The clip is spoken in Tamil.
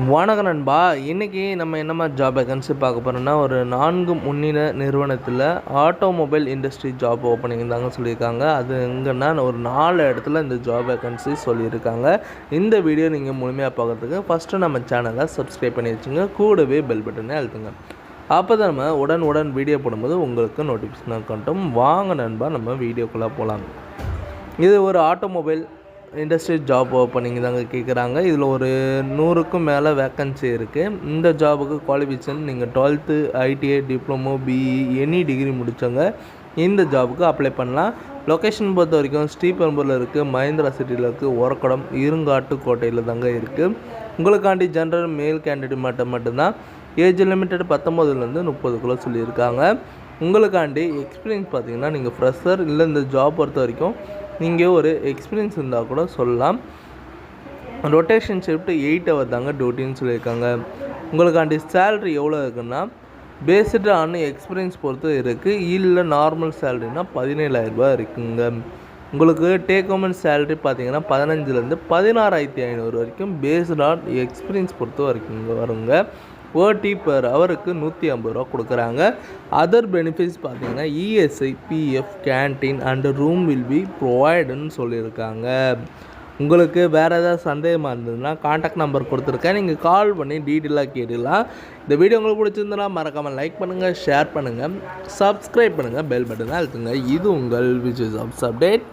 வணக்கம் நண்பா. இன்றைக்கி நம்ம என்ன மாதிரி ஜாப் வேகன்சி பார்க்க போகிறோம்னா ஒரு நான்கு முன்னின நிறுவனத்தில் ஆட்டோமொபைல் இண்டஸ்ட்ரி ஜாப் ஓப்பனிங் தாங்க சொல்லியிருக்காங்க. அது எங்கன்னா ஒரு நாலு இடத்துல இந்த ஜாப் வேகன்சி சொல்லியிருக்காங்க. இந்த வீடியோ நீங்கள் முழுமையாக பார்க்குறதுக்கு ஃபஸ்ட்டு நம்ம சேனலை சப்ஸ்கிரைப் பண்ணி வச்சுங்க. கூடவே பெல் பட்டனை அழுத்துங்க. அப்போ தான் நம்ம உடன் உடன் வீடியோ போடும்போது உங்களுக்கு நோட்டிஃபிகேஷன் கட்டும் வாங்க நண்பா நம்ம வீடியோக்குள்ளே போகலாம் இது ஒரு ஆட்டோமொபைல் இண்டஸ்ட்ரி ஜாப் ஓப்பனிங் தாங்க கேட்குறாங்க இதில் ஒரு நூறுக்கும் மேலே வேக்கன்சி இருக்குது இந்த ஜாபுக்கு குவாலிஃபிகேஷன் நீங்கள் twelfth ITI diploma BE any degree முடித்தவங்க இந்த ஜாபுக்கு அப்ளை பண்ணலாம். லொக்கேஷன் பொறுத்த வரைக்கும் ஸ்ரீபெரும்பூரில் இருக்குது மஹேந்திரா சிட்டியில் இருக்குது ஒரக்குடம் இருங்காட்டு கோட்டையில் தாங்க இருக்குது உங்களுக்காண்டி ஜென்ரல் மேல் கேண்டிடேட் மட்டும் மட்டும்தான். ஏஜ் லிமிட்டட் பத்தொம்போதுலேருந்து முப்பதுக்குள்ளே சொல்லியிருக்காங்க. உங்களுக்காண்டி எக்ஸ்பீரியன்ஸ் பார்த்தீங்கன்னா நீங்கள் ஃப்ரெஷர் இல்லை இந்த ஜாப் பொறுத்த வரைக்கும் நீங்கள் ஒரு எக்ஸ்பீரியன்ஸ் இருந்தால் கூட சொல்லலாம். ரொட்டேஷன் ஷிஃப்ட் எயிட் ஹவர் தாங்க டியூட்டின்னு சொல்லியிருக்காங்க. உங்களுக்காண்டி சேல்ரி எவ்வளோ இருக்குன்னா பேஸ்டு ஆன் எக்ஸ்பீரியன்ஸ் பொறுத்து இருக்குது இல்லை நார்மல் சேலரினா பதினேழாயிரரூபா இருக்குங்க. உங்களுக்கு டேக் ஹோமன் சேலரி பார்த்தீங்கன்னா பதினஞ்சுலேருந்து பதினாறாயிரத்தி ஐநூறு வரைக்கும் பேஸ்டு ஆன் எக்ஸ்பீரியன்ஸ் பொறுத்து வரைக்கும் வருங்க. ஓடி பர் ஹவருக்கு நூற்றி ஐம்பது ரூபா கொடுக்குறாங்க. அதர் பெனிஃபிட்ஸ் பார்த்தீங்கன்னா ESI PF canteen and room will be ப்ரொவைடுன்னு சொல்லியிருக்காங்க. உங்களுக்கு வேறு ஏதாவது சந்தேகமாக இருந்ததுன்னா காண்டாக்ட் நம்பர் கொடுத்துருக்கேன். நீங்கள் கால் பண்ணி டீட்டெயிலாக கேட்டுக்கலாம். இந்த வீடியோ உங்களுக்கு பிடிச்சிருந்தனா மறக்காமல் லைக் பண்ணுங்கள் ஷேர் பண்ணுங்கள் சப்ஸ்கிரைப் பண்ணுங்கள் பெல் பட்டனை அழுத்துங்க. இது உங்கள் விஜய் ஜாப்ஸ் அப்டேட்